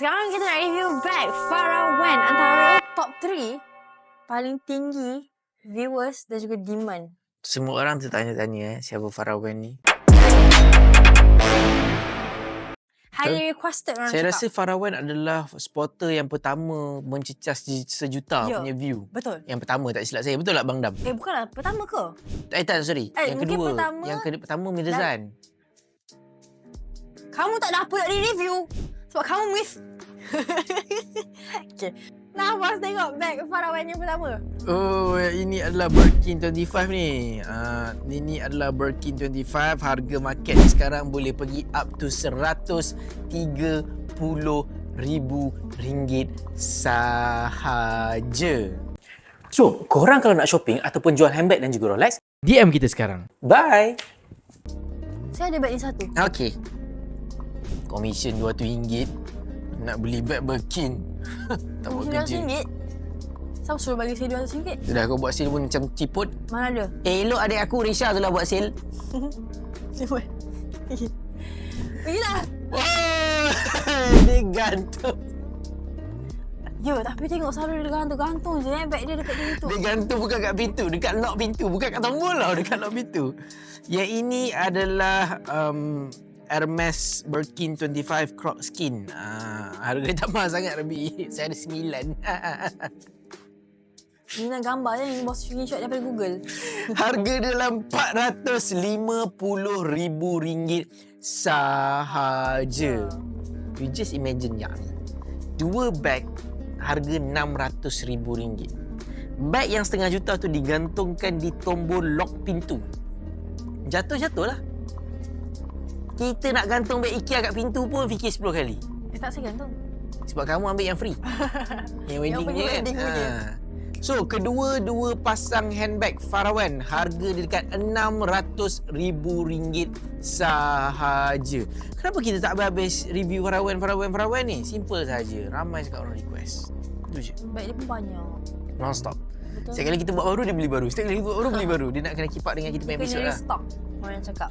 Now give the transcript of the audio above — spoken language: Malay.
Sekarang kita nak review bag Farah Wen antara top 3 paling tinggi viewers dan juga demand. Semua orang tertanya-tanya eh, siapa Farah Wen ni. Highly requested orang Saya cakap. rasa Farah Wen adalah spotter yang pertama mencecah se- sejuta Ya. punya view. Betul. Yang pertama tak silap saya. Betul tak Bang Dam? Eh bukanlah pertama ke? Eh tak sorry. Eh, yang kedua. pertama- Yang kedua pertama Mirzan. Kamu tak ada apa nak di-review. Sebab kamu miss. okay. Nafas tengok bag Farah Wen yang pertama. Oh, ini adalah Birkin 25 ni. Uh, ini adalah Birkin 25. Harga market ni sekarang boleh pergi up to 130 ribu ringgit sahaja. So, korang kalau nak shopping ataupun jual handbag dan juga Rolex, DM kita sekarang. bye! Saya ada bag ni satu. Okey. Komisen RM200 nak beli beg Birkin. tak buat kerja. RM200. Siapa suruh bagi saya RM200? Sudah kau buat sale pun macam ciput. Mana ada? Eh, elok adik aku Risha tu lah buat sale. Pergilah. Oh, dia gantung. Ya, tapi tengok selalu dia gantung-gantung je eh. Bag dia dekat pintu. Dia gantung bukan kat pintu, dekat lock pintu, bukan kat tombol lah, dekat lock pintu. Yang ini adalah um, Hermes Birkin 25 Croc Skin. Uh, harga dia tak mahal sangat Rabi. Saya ada sembilan. Ni nak gambar je. Ni bos screenshot daripada Google. harga dia dalam RM450,000 sahaja. You just imagine yang ni. Dua bag harga RM600,000. Bag yang setengah juta tu digantungkan di tombol lock pintu. Jatuh-jatuh lah. Kita nak gantung beg IKEA kat pintu pun fikir 10 kali. Eh, tak saya gantung. Sebab kamu ambil yang free. yang wedding tu kan. wedding punya. Ha. So, kedua-dua pasang handbag Farawan harga dia dekat RM600,000 sahaja. Kenapa kita tak habis review Farawan, Farawan, Farawan ni? Simple saja. Ramai cakap orang request. Itu je. Bag dia pun banyak. Non-stop. Betul. Setiap kali kita buat baru, dia beli baru. Setiap kali kita buat baru, beli baru. Dia nak kena keep up dengan kita punya Kena episode lah. restock. Orang cakap.